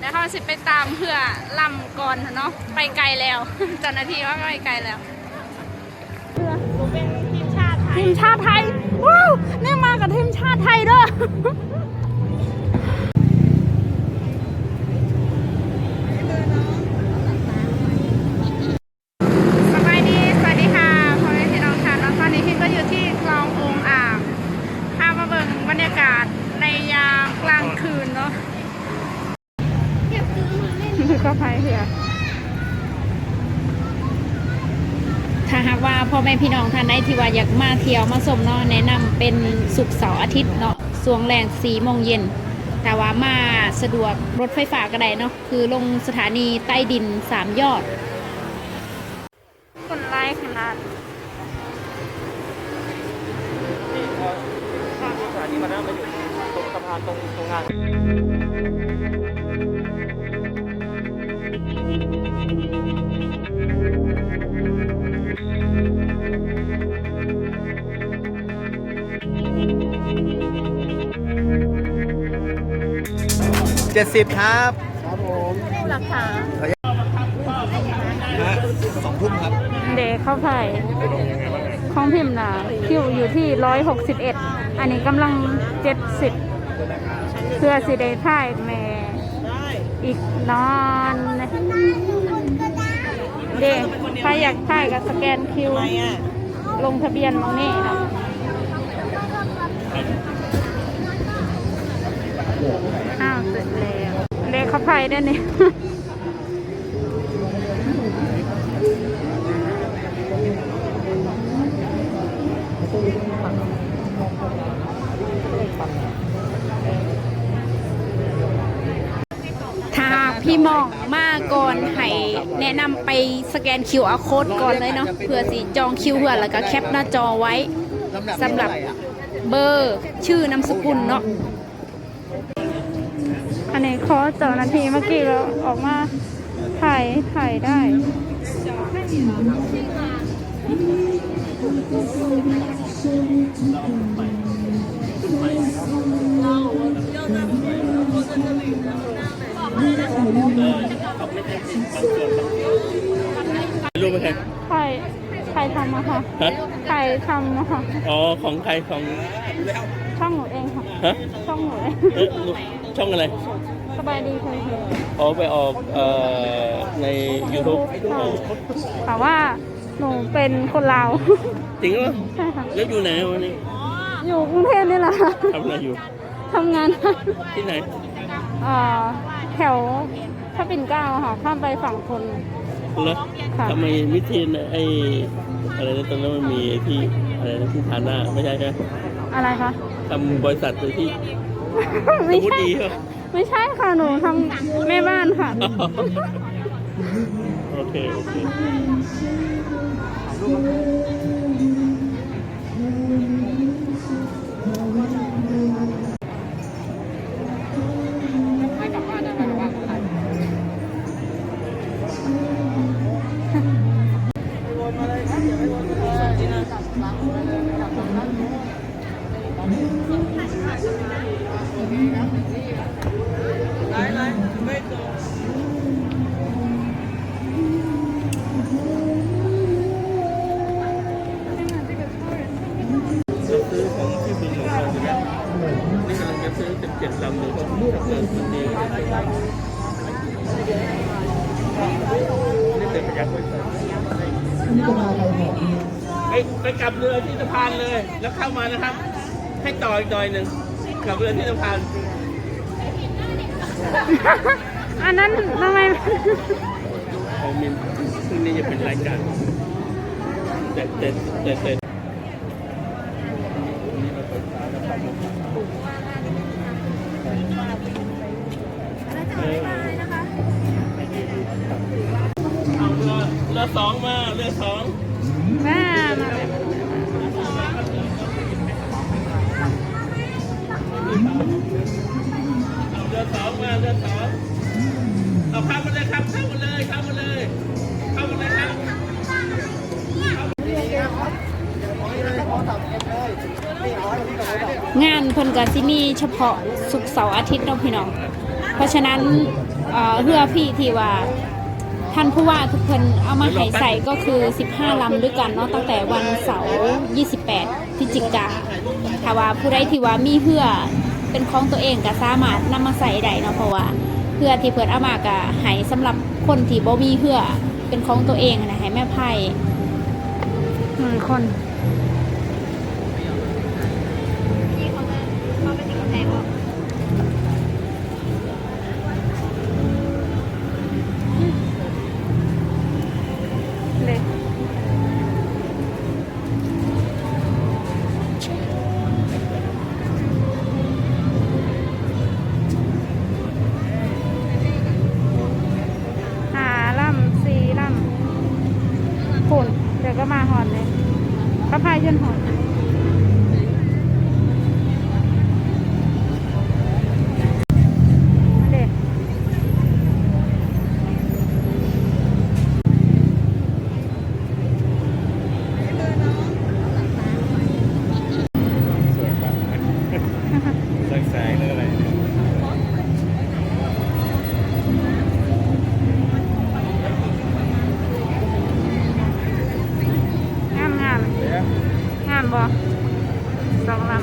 เดี๋ยวเขาสิไปตามเพื่อลำก่อนเนาะไปไกลแล้วเจ้าหน้าที่ว่าไปไกลแล้วเพื่อเป็นทีมชาติไทยทีมชาติไทยว้าวนี่มากับทีมชาติไทยเด้อ สบายดี สวัสดีค่ะพ่อแม่พี่น้องค่ะแล้วตอนนี้พี่ก็อยู่ที่คลององอ่างพามาเบิ่งบรรยากาศในยามกลางคืนเนาะคือก็ไปเถอะ ถ้าหากว่าพ่อแม่พี่น้องท่านใดที่ว่าอยากมาเที่ยวมาชมเนาะแนะนำเป็นศุกร์เสาร์อาทิตย์เนาะช่วงแรงสี่โมงเย็นแต่ว่ามาสะดวกรถไฟฟ้าก็ได้เนาะคือลงสถานีใต้ดินสามยอดคนไล่ขนาดสถานีมานะมาอยู่ตรงสะพานตรงตรงงาน เจ็ดสิบครับราคาฮะสองทุ่มครับ เดเข้าไผ่ของพิมพ์นะคิวอยู่ที่ร้อยหกสิบเอ็ดอันนี้กำลังเจ็ดสิบเพื่อสิได้ถ่ายแม่อีกนอนเดใครอยากถ่ายก็สแกนคิว ลงทะเบียนมองนี่นะอ้าวเสร็จแล้ว ขเขาไพ่ได้นี่ถ้าพี่มองมาก่อนให้แนะนำไปสแกน QR code ก่อนเลยเนาะเพื่อสิจองคิวเพื่อแล้วก็แคปหน้าจอไว้สำหรับเบอร์ชื่อนามสกุลเนาะ อันนี้ขอเจ้าหน้าที่เมื่อกี้เราออกมาถ่ายถ่ายได้รู้ไหมใครใครใครทำมาค่ะฮะใครทำมาค่ะ อ๋อ ของใครของช่องหนูเองค่ะ ฮะช่องหนูเองเอ๊ะช่องอะไร สบายดีเคยเห็นอ๋อไปออกเอ่อใน YouTube ค่ะแต่ว่าหนูเป็นคนลาว จริงเหรอใช่ค่ะ แล้วอยู่ไหนวันนี้อยู่กรุงเทพนี่แหละค่ะทำอะไรอยู่ ทำงานที่ไหน เอ่อแถวพระปิ่นเกล้าค่ะ ข้ามไปฝั่งคน แล้วค่ะ ทำไมมิทีนไอ้อะไรนะตอนนั้นมันมีไอ้ที่อะไรนะที่ทาหน้าไม่ใช่ใช่ไหมอะไรคะ ทำบริษัทเลยที่สไม่มมติใช่ ดีเหรอ ไม่ใช่ค่ะหนูทำแม่บ้านค่ะ โอเค โอเค กลับเรือที่สะพานเลย แล้วเข้ามานะครับ ให้ต่ออีกหน่อยหนึ่งกลับเรือที่สะพาน อันนั้นทำไมของมินพรุ่งนี้จะเป็นรายการแต่แต่แต่แต่ สองม่มาเลยเอาเรือสองมาเรือสองเอาเข้ามาเลยครับเข้ามาเลยเข้ามาเลยเข้ามาเลยครับงานเพิ่นก็สิมีเฉพาะศุกเสาร์อาทิตย์เนาะพี่น้อง เพราะฉะนั้นเอ่อเรือพี่ที่ว่า ท่านผู้ว่าทุกคนเอามาให้ใส่ก็คือ 15ลำด้วยกันเนาะตั้งแต่วันเสาร์28พฤศจิกาถ้าว่าผู้ใดที่ว่ามีเหือเป็นของตัวเองก็สามารถนำมาใส่ได้เนาะเพราะว่าเพื่อที่เพิ่นเอามาก็ให้สำหรับคนที่บ่มีเหือเป็นของตัวเองนะให้แม่ไพ่หนึ่งคน พร บ่สองลำ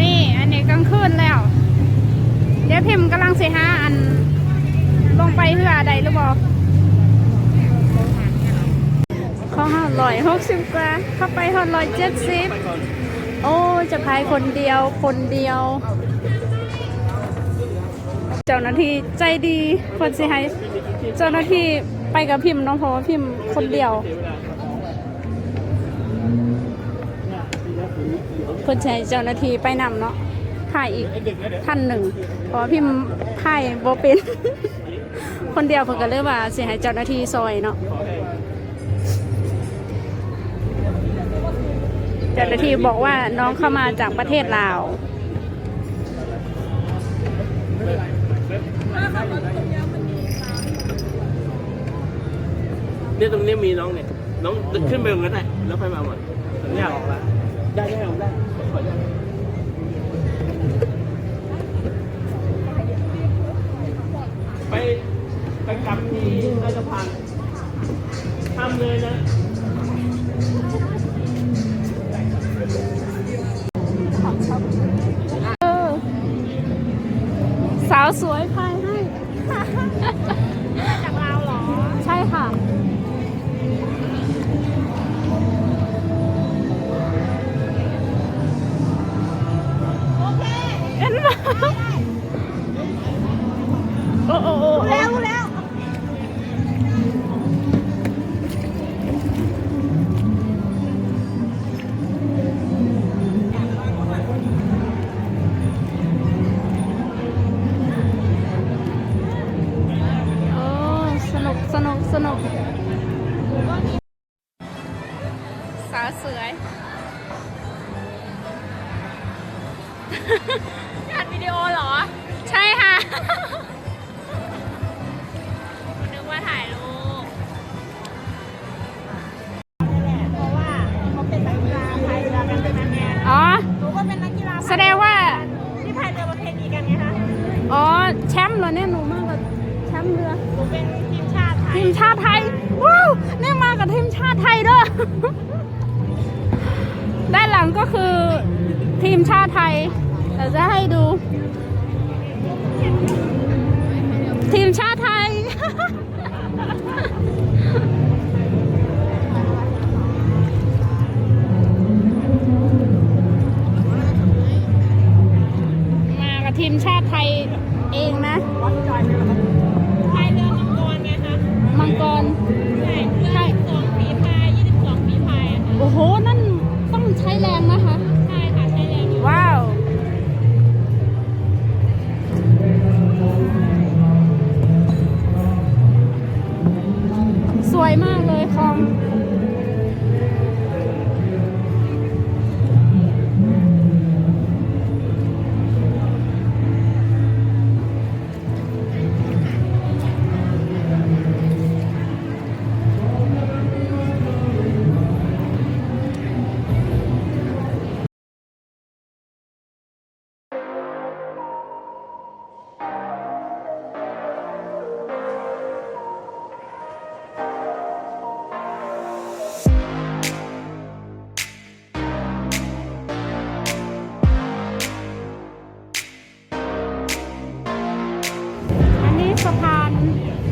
นี่อันนี้กลางคืนแล้วเดี๋ยวพิมกำลังเสิหาอันลงไปเพื่อใดหรือบ่เขาห้าร้อยหกสิบกว่าเข้าไปหอร้อยเจ็ดสิบ โอ้ จะพายคนเดียว คนเดียว เจ้าหน้าที่ใจดีคนสิให้เจ้าหน้าที่ไปกับพิมพ์เน้องเพราะว่าพิมพ์คนเดียวคนใช้เจ้าหน้าที่ไปนำเนาะถ่ายอีกท่านหนึ่งเพราะพิมพ์ถ่ายโบเป็น คนเดียวเพิ่นก็เลยว่าสิให้เจ้าหน้าที่ซอยเนาะเจ้าหน้าที่บอกว่าน้องเข้ามาจากประเทศลาว เนี่ยตรงนี้มีน้องเนี่ย น้องขึ้นไปตรงนั้นได้แล้วค่อยมาใหม่เนี่ยออกละได้ได้ออกได้ขออนุญาตไปไปกลับที่ราชพันธ์ทำเลยนะเออสาวสวย อัดวิดีโอเหรอ ใช่ค่ะนึกว่าถ่ายรูปอ๋อ หนูก็เป็นนักกีฬาแสดงว่า ที่พายเรือประเพณีกันไงคะอ๋อ แชมป์เหรอเนี่ยหนูมากับแชมป์เรือ หนูเป็นทีมชาติไทยทีมชาติไทย ว้าวนี่มากับทีมชาติไทยด้วย ด้านหลังก็คือที มชาติไทยเดี๋ยวจะให้ดู ทีมชาติ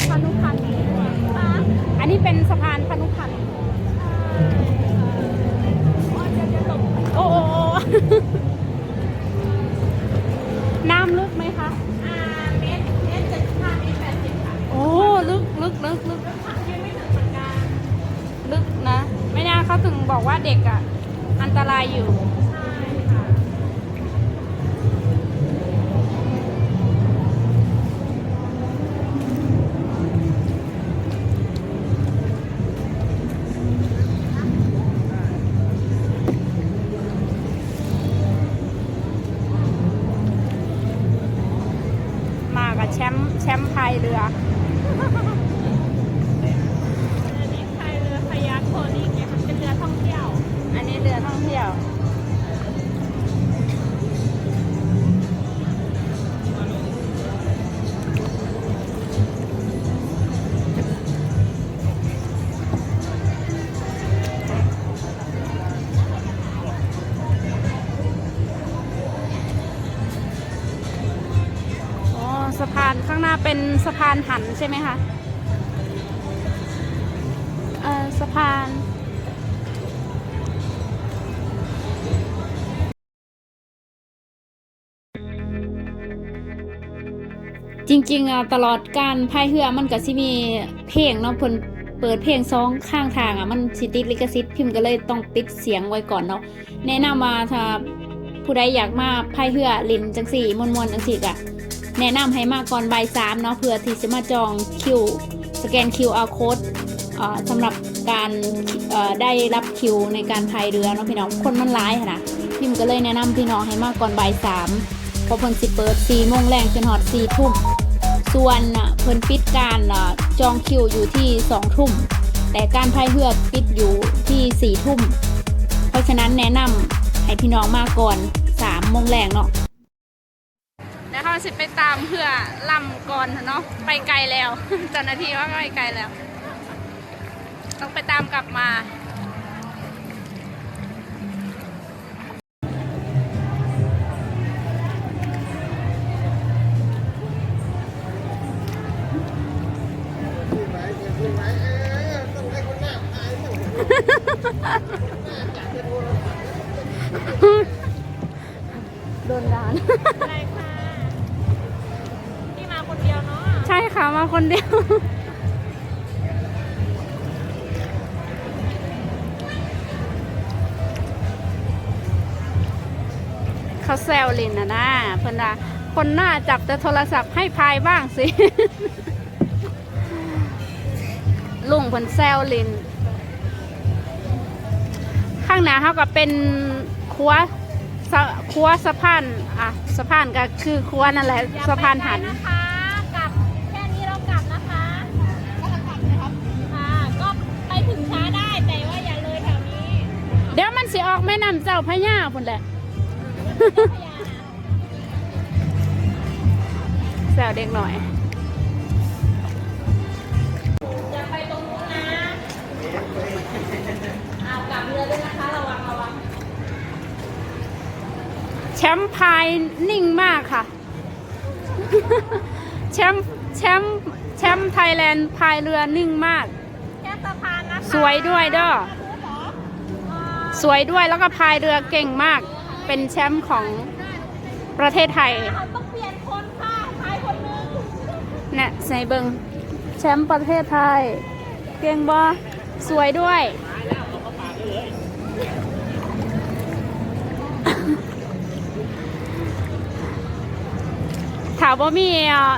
พานุพันธ์อันนี้เป็นสะพานพานุานหันใช่ไหมคะเออสะพานจริงๆอะตลอดการพายเรือมันก็สิมีเพลงเนาะเพิ่นเปิดเพลงซองข้างทางอะมันสิติดลิขสิทธิ์พิมพ์ก็เลยต้องปิดเสียงไว้ก่อนเนาะแนะนำว่าถ้าผู้ใดอยากมาพายเรือลินจังสี่มวนๆจังสี่ก็ แนะนำให้มาก่อนบ่ายสามเนาะเพื่อที่จะมาจองคิวสแกน QR code อ่าสำหรับการได้รับคิวในการพายเรือเนาะพี่น้องคนมันร้ายค่ะนะพิมก็เลยแนะนำพี่น้องให้มาก่อนบ่ายสามเพราะเพิ่นสิเปิด4โมงแรงจนฮอด4ทุ่มส่วนเพิ่นปิดการจองคิวอยู่ที่สองทุ่มแต่การพายเรือปิดอยู่ที่สี่ทุ่มเพราะฉะนั้นแนะนำให้พี่น้องมาก่อนสามโมงแรงเนาะาสิไปตามเพื่อลำก่อนเนาะไปไกลแล้วเจ้าหน้าที่ว่าไปไกลแล้ว ต้องไปตามกลับมา เขาแซวลินนะนะเพิ่นว่าคนหน้าจับแต่โทรศัพท์ให้พายบ้างสิ ลุงเพิ่นแซวลิน ข้างหน้าเขาก็เป็นครัวสะครัวสะพานอะสะพานก็คือครัวนั่นแหละอย่าสะพานหันไปไกลนะคะกลับแค่นี้เรากลับนะคะค่ะก็ไปถึงช้าได้แต่ว่าอย่าเลยแถวนี้ เดี๋ยวมันสิออกแม่น้ำเจ้าพระยาพุ่นแหละพยา แซวเด็กหน่อยอย่าไปตรงนู้นนะเอากลับเรือด้วยนะคะระวังระวังแชมป์พายนิ่งมากค่ะ แชมป์แชมป์แชมป์ไทยแลนด์พายเรือนิ่งมาก แค่สะพานนะคะสวยด้วยเด้ออ่าสวยด้วยแล้วก็พายเรือเก่งมาก เป็นแชมป์ของประเทศไทยเขาต้องเปลี่ยนคนค่ะใครคนหนึงเนี่ยใส่เบิงแชมป์ประเทศไทย เก่งบอสวยด้วยถามว่ามีเอ่อ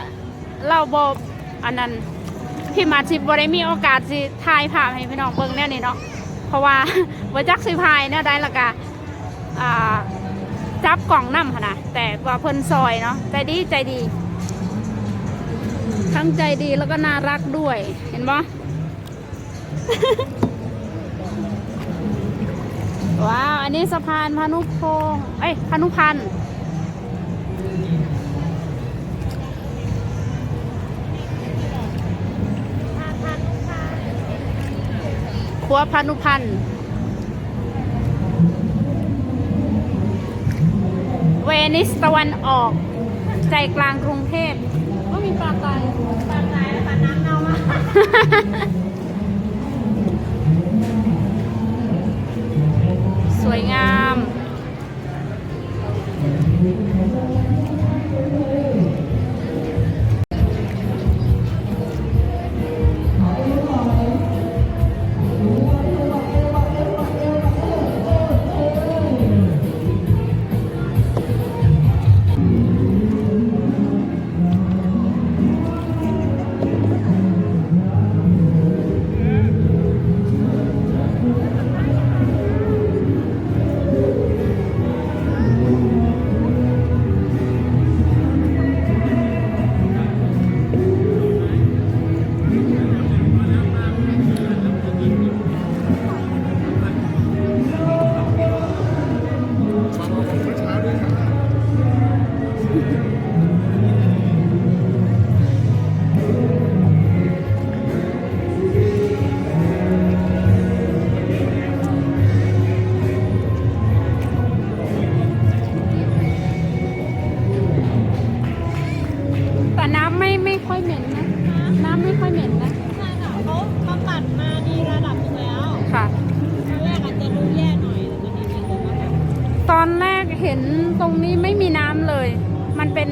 เราบออันนั้นพี่มาชิบได้มีโอกาสสิถ่ายภาพให้พี่น้องเบิ่งแน่นี่เนาะเพราะว่าว่าจักสิพายเนี่ยได้ละกะอ่า จับกล่องน้ำค่ะนะแต่ว่าเพิ่นซอยเนาะใจดีใจดี ทั้งใจดีแล้วก็น่ารักด้วย เห็นปะว้าว อันนี้สะพานพานุพงเอ้ยพานุพันธ์ครัวพานุพันธ์เว นิสตะวันออก ใจกลางกรุงเทพก็มีปลาตายปลาตายแล้วปลาน้ำเน่ามาก น้ำไม่ไม่ค่อยเหม็นนะ น้ำไม่ค่อยเหม็นนะ ใช่ค่ะเขาเขาตัดมาดีระดับหนึงแล้วค่ะ ตอนแรกอาจจะดูแย่หน่อยตอนแรกเห็นตรงนี้ไม่มีน้ำเลย มันเป็น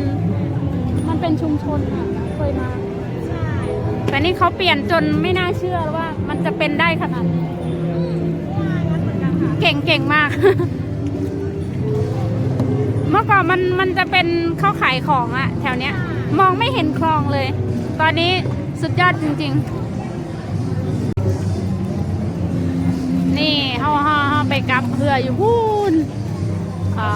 มันเป็นชุมชนอะเคยมา ใช่แต่นี่เขาเปลี่ยนจนไม่น่าเชื่อว่า มันจะเป็นได้ขนาดนี้นเก่งเก่งมาก เมื่อก่อนมันมันจะเป็นเข้าขายของอะแถวเนี้ย มองไม่เห็นคลองเลย ตอนนี้สุดยอดจริง ๆ นี่เฮาเฮาเฮาไปกับเพื่ออยู่พูนอ่า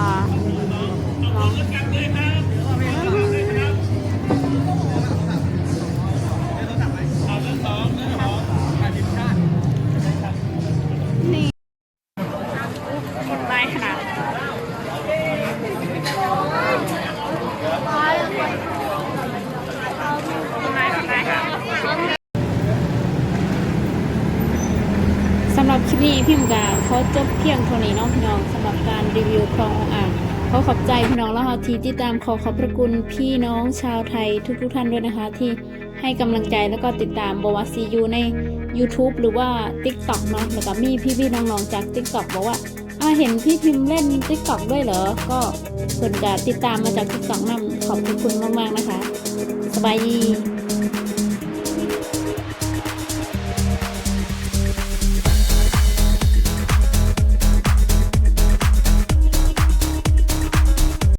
เพียงเท่านี้เน้องพี่น้องสำหรับการรีวิวคลองอ่างเขาขอบใจพี่น้องแล้วค่ะที่ติดตามขอขอบพระคุณพี่น้องชาวไทยทุกๆท่านด้วยนะคะ ที่ให้กำลังใจแล้วก็ติดตามบวซียูใน YouTube หรือว่า TikTok เนาะแล้วก็มีพี่ๆน้องๆจาก TikTok บอกว่าอ่าเห็นพี่พิมพ์เล่น TikTok ด้วยเหรอ ก็เพิ่นก็ติดตามมาจาก TikTok นำขอบคุณมากๆนะคะ สบายดี